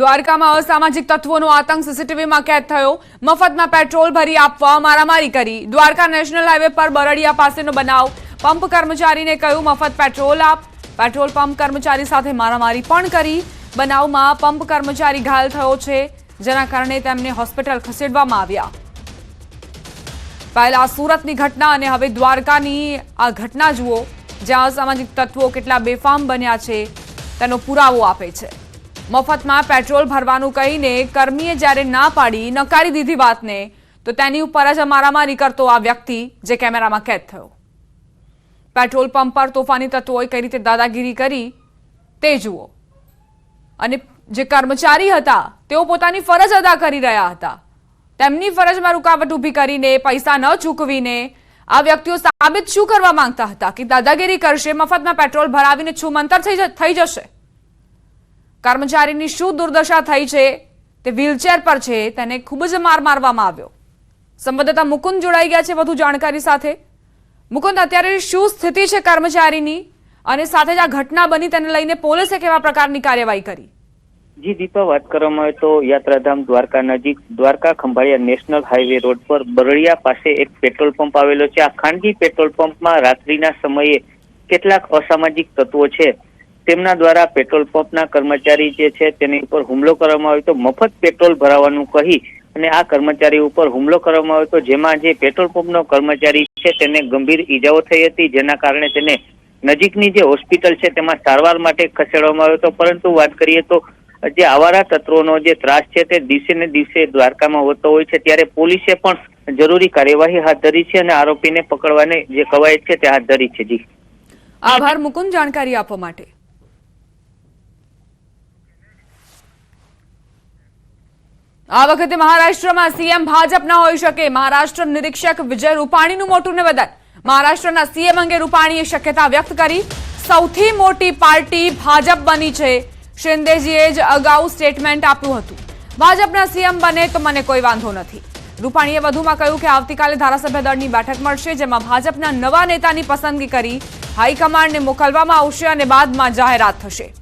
દ્વારકામાં અસામાજિક તત્વોનો આતંક સીસીટીવીમાં કેદ થયો. મફતમાં પેટ્રોલ ભરી આપવા મારામારી કરી. દ્વારકા નેશનલ હાઈવે પર બરડિયા પાસેનો બનાવ. પંપ કર્મચારીને કહ્યું, મફત પેટ્રોલ આપ. પેટ્રોલ પંપ કર્મચારી સાથે મારામારી પણ કરી. બનાવમાં પંપ કર્મચારી ઘાયલ થયો છે, જેના કારણે તેમને હોસ્પિટલ ખસેડવામાં આવ્યા. પહેલા સુરતની ઘટના અને હવે દ્વારકાની આ ઘટના જુઓ, જ્યાં અસામાજિક તત્વો કેટલા બેફામ બન્યા છે, તેનો પુરાવો આપે છે. મફતમાં પેટ્રોલ ભરવાનું કહીને કર્મીએ જ્યારે ના પાડી, નકારી દીધી વાતને, તો તેની ઉપર જ મારામારી કરતો આ વ્યક્તિ જે કેમેરામાં કેદ થયો. પેટ્રોલ પંપ પર તોફાની તત્વોએ કઈ રીતે દાદાગીરી કરી, તે જુઓ. અને જે કર્મચારી હતા, તેઓ પોતાની ફરજ અદા કરી રહ્યા હતા. તેમની ફરજમાં રૂકાવટ ઊભી કરીને પૈસા ન ચૂકવીને આ વ્યક્તિઓ સાબિત શું કરવા માંગતા હતા કે દાદાગીરી કરશે, મફતમાં પેટ્રોલ ભરાવીને છુમંતર થઈ જશે? કર્મચારીની શું દુર્દશા થઈ છે, તે વ્હીલચેર પર છે, તેને ખૂબ જ માર મારવામાં આવ્યો. સંવાદદાતા મુકુંદ જોડાઈ ગયા છે વધુ જાણકારી સાથે. મુકુંદ, અત્યારે શું સ્થિતિ છે કર્મચારીની? અને સાથે જ આ ઘટના બની તેને લઈને પોલીસે કેવા પ્રકારની કાર્યવાહી કરી? જી, દીપા, વાત કરવામાં આવે તો યાત્રાધામ દ્વારકા નજીક, Dwarka Khambhalia national highway road પર બરડિયા પાસે એક પેટ્રોલ પંપ આવેલો છે. આ ખાનગી પેટ્રોલ પંપમાં રાત્રિના સમયે કેટલાક અસામાજિક તત્વો છે. તેમના દ્વારા પેટ્રોલ પંપના કર્મચારી જે છે તેની ઉપર હુમલો કરવામાં આવ્યો તો મફત પેટ્રોલ ભરાવાનું કહી અને આ કર્મચારી ઉપર હુમલો કરવામાં આવ્યો તો જેમાં જે પેટ્રોલ પંપનો કર્મચારી છે તેને ગંભીર ઈજાઓ થઈ હતી, જેના કારણે તેને નજીકની જે હોસ્પિટલ છે તેમાં સારવાર માટે ખસેડવામાં આવ્યો હતો. પરંતુ વાત કરીએ તો જે આવારા તત્વોનો જે ત્રાસ છે તે દિવસે ને દિવસે દ્વારકામાં હોતો હોય છે, ત્યારે પોલીસે પણ જરૂરી કાર્યવાહી હાથ ધરી છે અને આરોપીને પકડવાની જે કવાયત છે તે હાથ ધરી છે. જી. આભાર, મુકુંદ, જાણકારી આપવા માટે. આ વખતે મહારાષ્ટ્રમાં સીએમ ભાજપના હોઈ શકે. મહારાષ્ટ્ર નિરીક્ષક વિજય રૂપાણીનું મોટું નિવેદન. મહારાષ્ટ્રના સીએમ અંગે રૂપાણીએ શક્યતા વ્યક્ત કરી. સૌથી મોટી પાર્ટી ભાજપ બની છે. શિંદેજીએ જ અગાઉ સ્ટેટમેન્ટ આપ્યું હતું. ભાજપના સીએમ બને તો મને કોઈ વાંધો નથી. રૂપાણીએ વધુમાં કહ્યું કે આવતીકાલે ધારાસભ્ય દળની બેઠક મળશે, જેમાં ભાજપના નવા નેતાની પસંદગી કરી હાઈકમાન્ડને મોકલવામાં આવશે અને બાદમાં જાહેરાત થશે.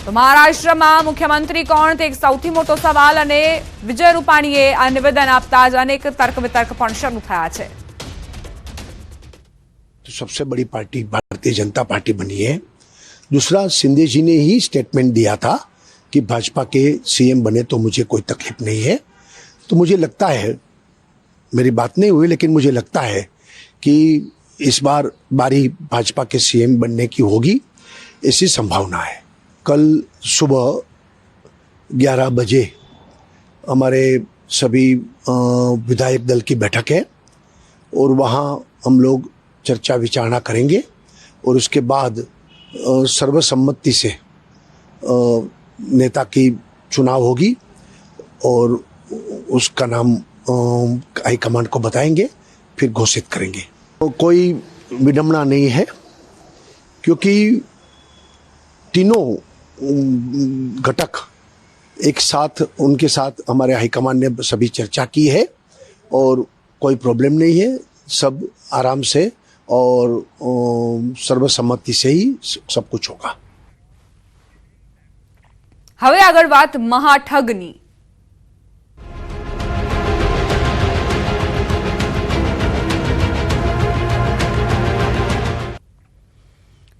તો મહારાષ્ટ્રમાં મુખ્યમંત્રી કોણ તે એક સૌથી મોટો સવાલ અને વિજય રૂપાણીએ આ નિવેદન આપતા જ અનેક તર્ક વિતર્ક પણ શરૂ થયા છે तो सबसे बड़ी पार्टी भारतीय जनता पार्टी बनी है दूसरा शिंदे जी ने ही स्टेटमेंट दिया था कि भाजपा के सीएम बने तो मुझे कोई तकलीफ नहीं है तो मुझे लगता है मेरी बात नहीं हुई लेकिन मुझे लगता है कि इस बार बारी भाजपा के सीएम बनने की होगी ऐसी संभावना है कल सुबह 11 बजे हमारे सभी विधायक दल की बैठक है और वहाँ हम लोग चर्चा विचारणा करेंगे और उसके बाद सर्वसम्मति से नेता की चुनाव होगी और उसका नाम हाईकमांड को बताएँगे, फिर घोषित करेंगे। तो कोई विडम्बना नहीं है, क्योंकि तीनों घटक एक साथ उनके साथ हमारे हाईकमान ने सभी चर्चा की है और कोई प्रॉब्लम नहीं है सब आराम से और अम, सर्वसम्मति से ही सब कुछ होगा હવે આગળ વાત મહાઠગની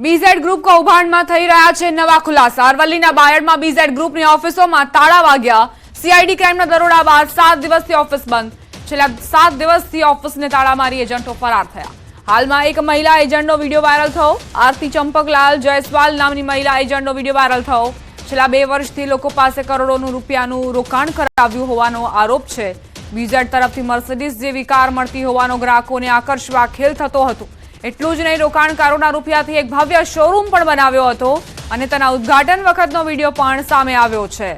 બીઝેડ ગ્રુપ કૌભાંડમાં થઈ રહ્યા છે નવા ખુલાસા. અરવલ્લીના બાયડમાં બીઝેડ ગ્રુપની ઓફિસોમાં તાળા વાગ્યા. સીઆઈડી ક્રાઇમના દરોડા બાદ સાત દિવસથી ઓફિસ બંધ. છેલ્લા સાત દિવસથી ઓફિસને તાળા મારી એજન્ટો ફરાર થયા. હાલમાં એક મહિલા એજન્ટનો વીડિયો વાયરલ થયો. આરતી ચંપકલાલ જયસ્વાલ નામની મહિલા એજન્ટનો વીડિયો વાયરલ થયો. છેલ્લા બે વર્ષથી લોકો પાસે કરોડોનું રૂપિયાનું રોકાણ કરાવ્યું હોવાનો આરોપ છે. બીઝેડ તરફથી મર્સિડીઝ જેવી કાર મળતી હોવાનો ગ્રાહકોને આકર્ષવા ખેલ થતો હતો. એટલું જ નહીં, રોકાણકારોના રૂપિયાથી એક ભવ્ય શોરૂમ પણ બનાવ્યો હતો અને તેના ઉદ્ઘાટન વખતનો વીડિયો પણ સામે આવ્યો છે.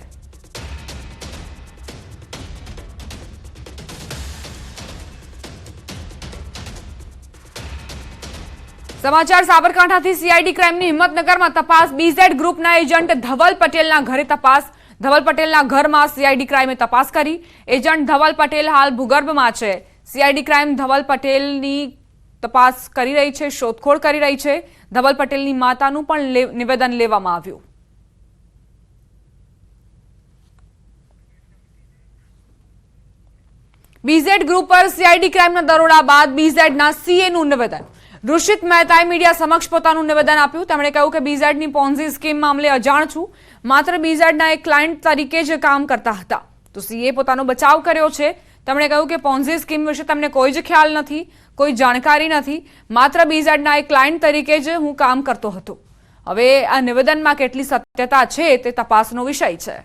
સમાચાર સાબરકાંઠાથી સીઆઈડી ક્રાઇમની હિંમતનગરમાં તપાસ. બીઝેડ ગ્રુપના એજન્ટ ધવલ પટેલના ઘરે તપાસ. ધવલ પટેલના ઘરમાં સીઆઈડી ક્રાઇમે તપાસ કરી. એજન્ટ ધવલ પટેલ હાલ ભૂગર્ભમાં છે. સીઆઈડી ક્રાઇમ ધવલ પટેલની તપાસ કરી રહી છે, શોધખોળ કરી રહી છે. ધવલ પટેલની માતાનું પણ નિવેદન લેવામાં આવ્યું. બીઝેડ ગ્રુપ પર સીઆઈડી ક્રાઇમના દરોડા બાદ બીઝેડના સીએનું નિવેદન. ઋષિત મહેતાએ મીડિયા સમક્ષ પોતાનું નિવેદન આપ્યું. તેમણે કહ્યું કે બીઝેડની પોન્ઝી સ્કીમ મામલે અજાણ છું. માત્ર બીઝેડના એક ક્લાયન્ટ તરીકે જ કામ કરતા હતા. તો સીએ પોતાનો બચાવ કર્યો છે. તેમણે કહ્યું કે પોન્ઝી સ્કીમ વિશે તમને કોઈ જ ખ્યાલ નથી, કોઈ જાણકારી નથી. માત્ર બીઝેડના એક ક્લાયન્ટ તરીકે જ હું કામ કરતો હતો. હવે આ નિવેદનમાં કેટલી સત્યતા છે તે તપાસનો વિષય છે.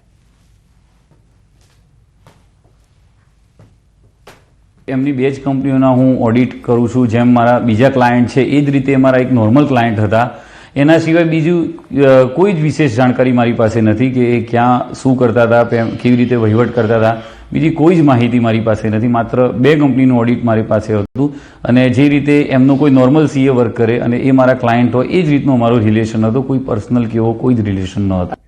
એમની બે જ કંપનીઓના હું ઓડિટ કરું છું, જેમ મારા બીજા ક્લાયન્ટ છે, એ જ રીતે મારા એક નોર્મલ ક્લાયન્ટ હતા. એના સિવાય બીજું કોઈ જ વિશેષ જાણકારી મારી પાસે નથી કે એ ક્યાં શું કરતા હતા કેવી રીતે વહીવટ કરતા હતા. બીજી કોઈ જ માહિતી મારી પાસે નથી. માત્ર બે કંપનીનું ઓડિટ મારી પાસે હતું અને જે રીતે એમનો કોઈ નોર્મલ સીએ વર્ક કરે અને એ મારા ક્લાયન્ટ હોય, એ જ રીતનો અમારો રિલેશન હતો. કોઈ પર્સનલ કે કોઈ જ રિલેશન ન હતો.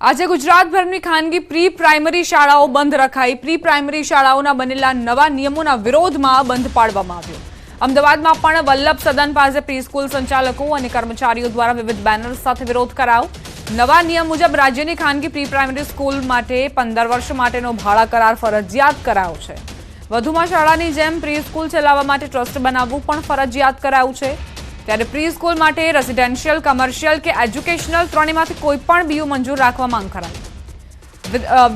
આજે ગુજરાતભરની ખાનગી પ્રી પ્રાઇમરી શાળાઓ બંધ રખાઈ. પ્રી પ્રાઇમરી શાળાઓના બનેલા નવા નિયમોના વિરોધમાં બંધ પાડવામાં આવ્યો. અમદાવાદમાં પણ વલ્લભ સદન પાસે પ્રી સ્કૂલ સંચાલકો અને કર્મચારીઓ દ્વારા વિવિધ બેનર્સ સાથે વિરોધ કરાયો. નવા નિયમ મુજબ રાજ્યની ખાનગી પ્રી પ્રાઇમરી સ્કૂલ માટે પંદર વર્ષ માટેનો ભાડા કરાર ફરજિયાત કરાયો છે. વધુમાં શાળાની જેમ પ્રી સ્કૂલ ચલાવવા માટે ટ્રસ્ટ બનાવવું પણ ફરજિયાત કરાયું છે. ત્યારે પ્રી સ્કૂલ માટે રેસિડેન્શિયલ, કમર્શિયલ કે એજ્યુકેશનલ ત્રણેયમાંથી કોઈ પણ બીયુ મંજૂર રાખવા માંગ કરાઈ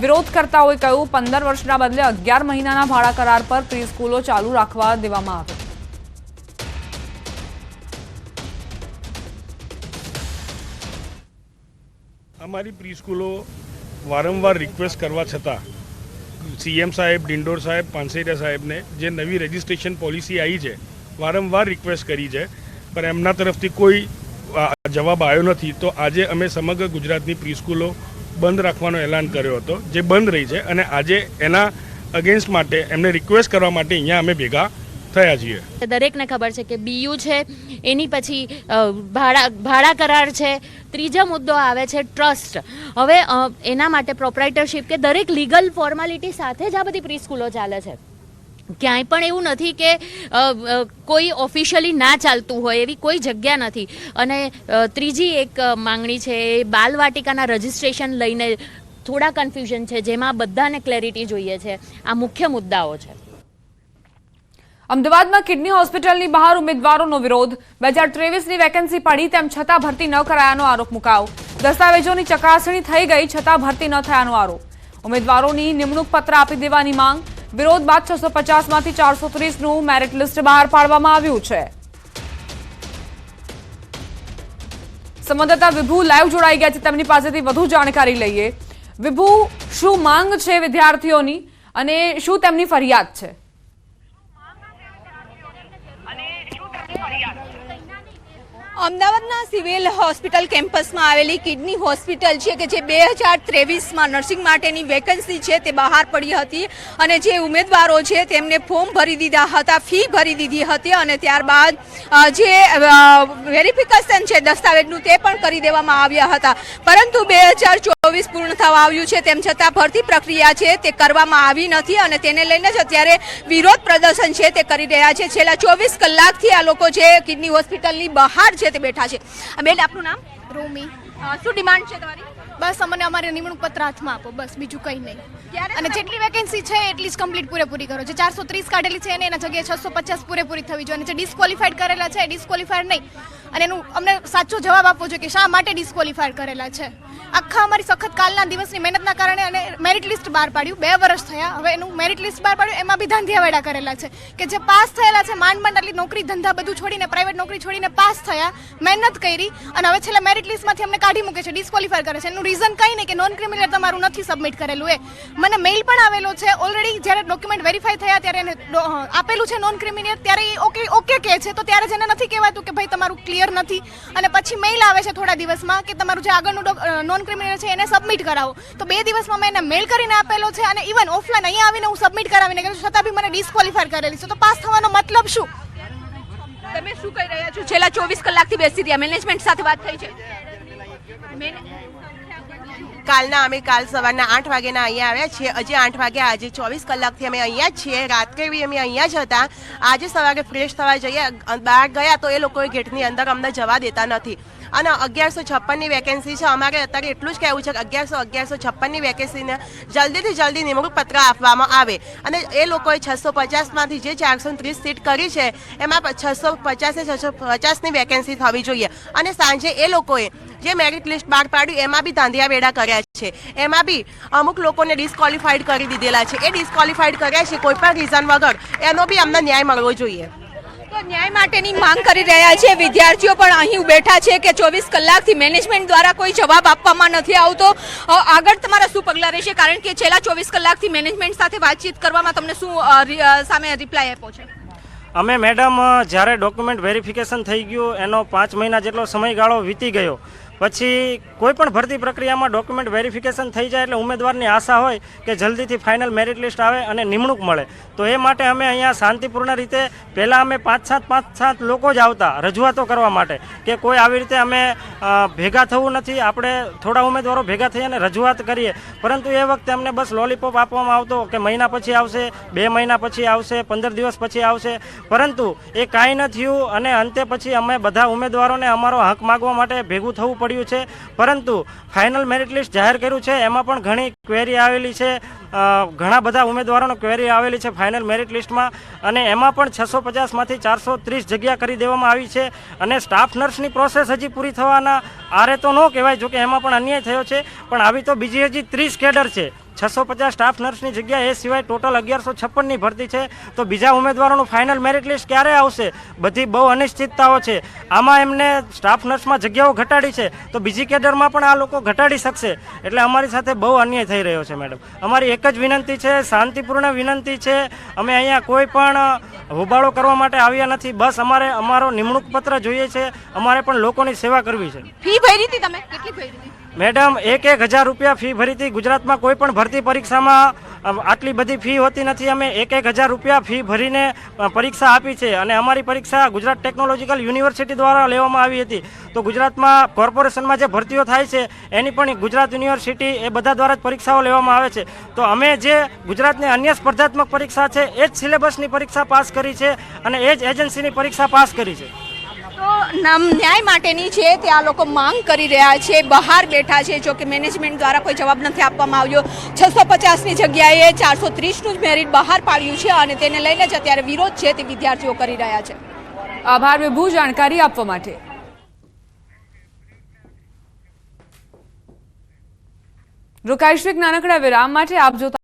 વિરોધ કરતાઓએ કહ્યું, પંદર વર્ષના બદલે અગિયાર મહિનાના ભાડા કરાર પર પ્રી સ્કૂલો ચાલુ રાખવા દેવામાં આવે. અમારી પ્રી સ્કૂલો વારંવાર રિક્વેસ્ટ કરવા છતાં સીએમ સાહેબ, ડિંડોર સાહેબ, પાનસેરિયા સાહેબને જે નવી રજિસ્ટ્રેશન પોલિસી આવી છે, વારંવાર રિક્વેસ્ટ કરી છે. પણ એમના તરફથી કોઈ જવાબ આવ્યો નથી. તો આજે અમે સમગ્ર ગુજરાતની પ્રી સ્કૂલો બંધ રાખવાનો એલાન કર્યો હતો, જે બંધ રહી છે. અને આજે એના અગેન્સ્ટ માટે, એમને રિક્વેસ્ટ કરવા માટે અહીંયા અમે ભેગા થયા છીએ. દરેકને ખબર છે કે બીયુ છે, એની પછી ભાડા ભાડા કરાર છે ત્રીજો મુદ્દો આવે છે ટ્રસ્ટ. હવે એના માટે પ્રોપરાઇટરશીપ કે દરેક લીગલ ફોર્માલિટી સાથે જ આ બધી પ્રી સ્કૂલો ચાલે છે. ક્યાંય પણ એવું નથી કે કોઈ ઓફિશિયલી ના ચાલતું હોય, એવી કોઈ જગ્યા નથી. અને ત્રીજી એક માંગણી છે એ બાલવાટિકાના રજિસ્ટ્રેશન લઈને થોડા કન્ફ્યુઝન છે, જેમાં બધાને ક્લેરિટી જોઈએ છે. આ મુખ્ય મુદ્દાઓ છે. અમદાવાદમાં કિડની હોસ્પિટલની બહાર ઉમેદવારોનો વિરોધ. બે હજાર ત્રેવીસની વેકેન્સી પડી તેમ છતાં ભરતી ન કરાયાનો આરોપ મુકાયો. દસ્તાવેજોની ચકાસણી થઈ ગઈ છતાં ભરતી ન થયાનો આરોપ. ઉમેદવારોની નિમણૂક પત્ર આપી દેવાની માંગ. વિરોધ બાદ છસો પચાસમાંથી ચારસો ત્રીસનું મેરિટ લિસ્ટ બહાર પાડવામાં આવ્યું છે. સંવાદદાતા વિભુ લાઈવ જોડાઈ ગયા છે. તેમની પાસેથી વધુ જાણકારી લઈએ. વિભુ, શું માંગ છે વિદ્યાર્થીઓની? અને શું તેમની ફરિયાદ છે? અમદાવાદના સિવિલ હોસ્પિટલ કેમ્પસમાં આવેલી કિડની હોસ્પિટલ છે કે જે બે હજાર ત્રેવીસમાં નર્સિંગ માટેની વેકન્સી છે તે બહાર પડી હતી અને જે ઉમેદવારો છે તેમને ફોર્મ ભરી દીધા હતા, ફી ભરી દીધી હતી અને ત્યારબાદ જે વેરિફિકેશન છે દસ્તાવેજનું તે પણ કરી દેવામાં આવ્યા હતા. પરંતુ બે હજાર ચોવીસ પૂર્ણ થવા આવ્યું છે તેમ છતાં ભરતી પ્રક્રિયા છે તે કરવામાં આવી નથી અને તેને લઈને જ અત્યારે વિરોધ પ્રદર્શન છે તે કરી રહ્યા છે. છેલ્લા ચોવીસ કલાકથી આ લોકો જે કિડની હોસ્પિટલની બહાર છે તે બેઠા છે. બેન આપનું નામ? રોમી. શું ડિમાન્ડ છે તમારી? બસ અમને અમારે નિમણૂક પત્ર હાથમાં આપો બસ બીજું કંઈ નહીં. અને જેટલી વેકેન્સી છે એટલી જ કમ્પ્લીટ પૂરેપૂરી કરો. જે ચારસો ત્રીસ કાઢેલી છે એને એના જગ્યાએ છસો પચાસ પૂરેપૂરી થવી જોઈએ. અને જે ડિસ્કવોલિફાઈડ કરેલા છે ડિસ્કવોલિફાઈડ નહીં. અને એનું અમને સાચો જવાબ આપવો જોઈએ કે શા માટે ડિસ્કોલિફાઈડ કરેલા છે. આખા અમારી સખત કાલના દિવસની મહેનતના કારણે અને મેરિટ લિસ્ટ બહાર પાડ્યું. બે વર્ષ થયા, હવે એનું મેરિટ લિસ્ટ બહાર પાડ્યું. એમાં બી ધાંધિયાવાડા કરેલા છે. કે જે પાસ થયેલા છે માંડ માંડ આટલી નોકરી, ધંધા બધું છોડીને પ્રાઇવેટ નોકરી છોડીને પાસ થયા, મહેનત કરી અને હવે છેલ્લે મેરિટ લિસ્ટમાંથી અમને કાઢી મૂકે છે ડિસ્કોલિફાય કરે છે. એનું રીઝન કંઈ નહીં કે નોન ક્રિમિનલ તમારું નથી સબમિટ કરેલું એ. મને મેઇલ પણ આવેલો છે. ઓલરેડી જ્યારે ડોક્યુમેન્ટ વેરીફાઈ થયા ત્યારે એને આપેલું છે નોન ક્રિમિનલ ત્યારે એ ઓકે ઓકે કહે છે. તો ત્યારે જ એને નથી કહેવાતું કે ભાઈ તમારું ક્લિયર નથી. અને પછી મેઇલ આવે છે થોડા દિવસમાં કે તમારું જે આગળનું નોન ક્રિમિનલ છે એને સબમિટ કરાવો. તો બે દિવસમાં મેં એને મેલ કરીને આપેલો છે અને ઇવન ઓફલાઈન અહીંયા આવીને હું સબમિટ કરાવીને ગયું છતાં બી મને ડિસ્કવોલિફાય કરેલી. છે તો પાસ થવાનો મતલબ શું? તમે શું કહી રહ્યા છો? છેલ્લા ચોવીસ કલાકથી બેસી રહ્યા. મેનેજમેન્ટ સાથે વાત થઈ છે. કાલના અમે કાલ સવારના આઠ વાગ્યાના અહીંયા આવ્યા છીએ. હજી આઠ વાગ્યા આજે ચોવીસ કલાકથી અમે અહીંયા જ છીએ. રાત્રે બી અમે અહીંયા જ હતા. આજે સવારે ફ્રેશ થવા જઈએ. બહાર ગયા તો એ લોકોએ ગેટની અંદર અમને જવા દેતા નથી. અને અગિયારસો છપ્પનની વેકેન્સી છે. અમારે અત્યારે એટલું જ કહેવું છે કે અગિયારસો અગિયારસો છપ્પનની વેકેન્સીને જલ્દીથી જલ્દી નિમણૂક પત્ર આપવામાં આવે. અને એ લોકોએ છસો પચાસમાંથી જે ચારસો ત્રીસ સીટ કરી છે, એમાં છસો પચાસે છસો પચાસની વેકેન્સી થવી જોઈએ. અને સાંજે એ લોકોએ જે મેરિટ લિસ્ટ બહાર પાડ્યું, એમાં બી ધાંધિયા વેડા કર્યા છે. એમાં બી અમુક લોકોને ડિસ્કોલિફાઈડ કરી દીધેલા છે. એ ડિસ્કોલિફાઈડ કર્યા છે કોઈ પણ રીઝન વગર. એનો બી અમને ન્યાય મળવો જોઈએ. તો ન્યાય માટેની માંગ કરી રહ્યા છે. વિદ્યાર્થીઓ પણ અહીં બેઠા છે કે ચોવીસ કલાકથી મેનેજમેન્ટ દ્વારા કોઈ જવાબ આપવામાં નથી આવતો. આગળ તમારા શું પગલાં રહેશે? કારણ કે છેલ્લા ચોવીસ કલાકથી મેનેજમેન્ટ સાથે વાતચીત કરવામાં તમને શું સામે રિપ્લાય આપ્યો છે? અમે, મેડમ જ્યારે ડોક્યુમેન્ટ વેરિફિકેશન થઈ ગયું, એનો પાંચ મહિના જેટલો સમયગાળો વીતી ગયો. પછી કોઈ પણ ભરતી પ્રક્રિયામાં ડોક્યુમેન્ટ વેરિફિકેશન થઈ જાય એટલે ઉમેદવારની આશા હોય કે જલ્દીથી ફાઇનલ મેરિટ લિસ્ટ આવે અને નિમણૂક મળે. તો એ માટે અમે અહીંયા શાંતિપૂર્ણ રીતે પહેલાં અમે પાંચ સાત પાંચ સાત લોકો જ આવતા રજૂઆતો કરવા માટે કે કોઈ આવી રીતે અમે ભેગા થવું નથી. આપણે થોડા ઉમેદવારો ભેગા થઈ અને રજૂઆત કરીએ. પરંતુ એ વખતે અમને બસ લોલીપોપ આપવામાં આવતો કે મહિના પછી આવશે, બે મહિના પછી આવશે, પંદર દિવસ પછી આવશે. પરંતુ એ કાંઈ ન થયું અને અંતે પછી અમે બધા ઉમેદવારોને અમારો હક માગવા માટે ભેગું થવું પડ્યું છે. પરંતુ ફાઇનલ મેરિટ લિસ્ટ જાહેર કર્યું છે. એમાં પણ ઘણી ક્વેરી આવેલી છે. ઘણા બધા ઉમેદવારોનો ક્વેરી આવેલી છે ફાઇનલ મેરિટ લિસ્ટમાં અને એમાં પણ છસો પચાસમાંથી ચારસો ત્રીસ જગ્યા કરી દેવામાં આવી છે અને સ્ટાફ નર્સની પ્રોસેસ હજી પૂરી થવાના. આરે તો ન કહેવાય, જોકે એમાં પણ અન્યાય થયો છે. પણ આવી તો બીજી હજી ત્રીસ કેડર છે. છસો પચાસ સ્ટાફ નર્સની જગ્યા એ સિવાય ટોટલ અગિયારસો છપ્પનની ભરતી છે. તો બીજા ઉમેદવારોનું ફાઇનલ મેરિટ લિસ્ટ ક્યારે આવશે? બધી બહુ અનિશ્ચિતતાઓ છે. આમાં એમને સ્ટાફ નર્સમાં જગ્યાઓ ઘટાડી છે. તો બીજી કેડરમાં પણ આ લોકો ઘટાડી શકશે. એટલે અમારી સાથે બહુ અન્યાય થઈ રહ્યો છે મેડમ અમારી એક જ વિનંતી છે, શાંતિપૂર્ણ વિનંતી છે. અમે અહીંયા કોઈ પણ હોબાળો કરવા માટે આવ્યા નથી. બસ અમારે, અમારો નિમણૂક પત્ર જોઈએ છે. અમારે પણ લોકોની સેવા કરવી છે. ફી ભરી હતી તમે? કેટલી ભરી હતી? મેડમ, એક એક હજાર રૂપિયા ફી ભરી હતી ગુજરાતમાં કોઈ પણ ભરતી પરીક્ષામાં આટલી બધી ફી હોતી નથી. અમે એક એક હજાર રૂપિયા ફી ભરીને પરીક્ષા આપી છે અને અમારી પરીક્ષા ગુજરાત ટેકનોલોજીકલ યુનિવર્સિટી દ્વારા લેવામાં આવી હતી. તો ગુજરાતમાં કોર્પોરેશનમાં જે ભરતીઓ થાય છે, એની પણ ગુજરાત યુનિવર્સિટી એ બધા દ્વારા જ પરીક્ષાઓ લેવામાં આવે છે. તો અમે જે ગુજરાતની અન્ય સ્પર્ધાત્મક પરીક્ષા છે, એ જ સિલેબસની પરીક્ષા પાસ કરી છે અને એ જ એજન્સીની પરીક્ષા પાસ કરી છે. ન્યાય માટેની છે તે આ લોકો માંગ કરી રહ્યા છે. બહાર બેઠા છે. જો કે મેનેજમેન્ટ દ્વારા કોઈ જવાબ નથી આપવામાં આવ્યો. છસો પચાસની જગ્યાએ ચારસો ત્રીસનું જ મેરિટ બહાર પાડ્યું છે અને તેને લઈને જ અત્યારે વિરોધ છે તે વિદ્યાર્થીઓ કરી રહ્યા છે. આભાર વિભુ. જાણકારી આપવા માટે. રોકાઈશું એક નાનકડા વિરામ માટે આપ જોતા